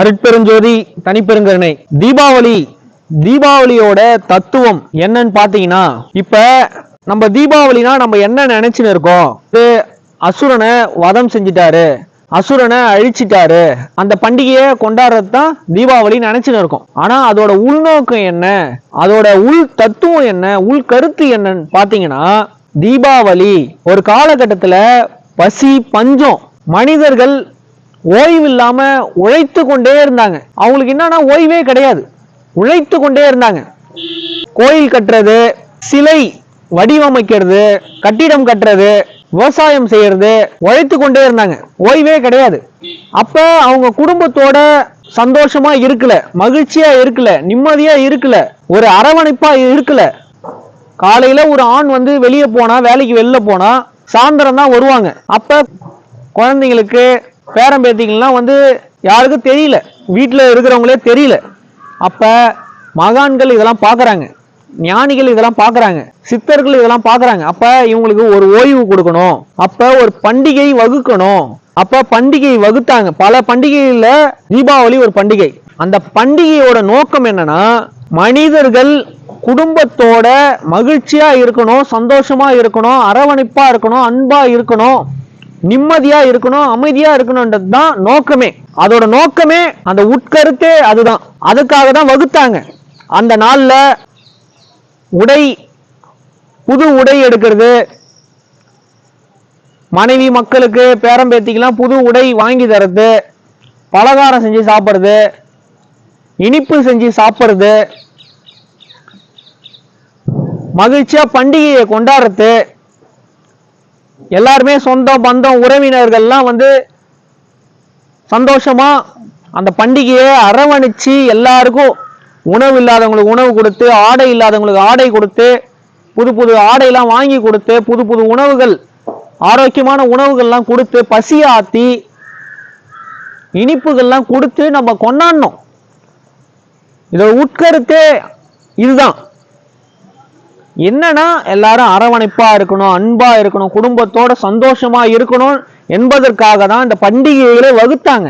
அருட்பெருஞ்சோதி தனிப்பெருங்கருணை. தீபாவளி தீபாவளியோட தத்துவம் என்னன்னு பாத்தீங்கன்னா இப்ப நம்ம தீபாவளினா நம்ம என்ன நினைச்சுன்னு இருக்கோம்? அசுரனை வதம் செஞ்சிட்டாரு. அசுரனை அழிச்சிட்டாரு. அந்த பண்டிகையை கொண்டாடுறது தான் தீபாவளி நினைச்சுன்னு இருக்கோம். ஆனா அதோட உள்நோக்கம் என்ன? அதோட உள் தத்துவம் என்ன? உள் கருத்து என்னன்னு பாத்தீங்கன்னா தீபாவளி ஒரு காலகட்டத்துல பசி பஞ்சம் மனிதர்கள் ஓய்வு இல்லாமல் உழைத்து கொண்டே இருந்தாங்க. அவங்களுக்கு என்னன்னா ஓய்வே கிடையாது. உழைத்து கொண்டே இருந்தாங்க. கோயில் கட்டுறது சிலை வடிவமைக்கிறது கட்டிடம் கட்டுறது விவசாயம் செய்யறது உழைத்து கொண்டே இருந்தாங்க. ஓய்வே கிடையாது. அப்ப அவங்க குடும்பத்தோட சந்தோஷமா இருக்கல மகிழ்ச்சியா இருக்கல நிம்மதியா இருக்கல ஒரு அரவணைப்பா இருக்கல. காலையில ஒரு ஆண் வந்து வெளியே போனா வேலைக்கு வெளில போனா சாயந்தரம் தான் வருவாங்க. அப்ப குழந்தைங்களுக்கு பேரம்பேத்திங்கெல்லாம் வந்து யாருக்கும் தெரியல. வீட்டில் இருக்கிறவங்களே தெரியல. அப்போ மகான்கள் இதெல்லாம் பார்க்குறாங்க ஞானிகள் இதெல்லாம் பார்க்குறாங்க சித்தர்கள் இதெல்லாம் பார்க்குறாங்க அப்போ இவங்களுக்கு ஒரு ஓய்வு கொடுக்கணும். அப்போ ஒரு பண்டிகை வகுக்கணும். அப்போ பண்டிகை வகுத்தாங்க. பல பண்டிகைகளில் தீபாவளி ஒரு பண்டிகை. அந்த பண்டிகையோட நோக்கம் என்னன்னா மனிதர்கள் குடும்பத்தோட மகிழ்ச்சியா இருக்கணும் சந்தோஷமா இருக்கணும் அரவணைப்பா இருக்கணும் அன்பா இருக்கணும். நிம்மதியா இருக்கணும் அமைதியா இருக்கணும்ன்றது தான் நோக்கமே. அதோட நோக்கமே அந்த உட்கருத்தே அதுதான். அதுக்காக தான் வகுத்தாங்க. அந்த நாள்ல உடை புது உடை எடுக்கிறது. மனைவி மக்களுக்கு பேரம்பேத்திக்கெல்லாம் புது உடை வாங்கி தர்றது பலகாரம் செஞ்சு சாப்பிட்றது. இனிப்பு செஞ்சு சாப்பிட்றது. மகிழ்ச்சியாக பண்டிகையை கொண்டாடுறது. எல்லாருமே சொந்தம் பந்தம் உறவினர்கள்லாம் வந்து சந்தோஷமா அந்த பண்டிகையை அரவணைச்சு எல்லாருக்கும் உணவு இல்லாதவங்களுக்கு உணவு கொடுத்து ஆடை இல்லாதவங்களுக்கு ஆடை கொடுத்து புது புது ஆடையெல்லாம் வாங்கி கொடுத்து புது புது உணவுகள் ஆரோக்கியமான உணவுகள்லாம் கொடுத்து பசியை ஆத்தி இனிப்புகள்லாம் கொடுத்து நம்ம கொண்டாடணும். இதை உட்கருத்தே இதுதான். என்னன்னா எல்லாரும் அரவணைப்பா இருக்கணும் அன்பா இருக்கணும் குடும்பத்தோட சந்தோஷமா இருக்கணும் என்பதற்காக தான் இந்த பண்டிகைகளை வகுத்தாங்க.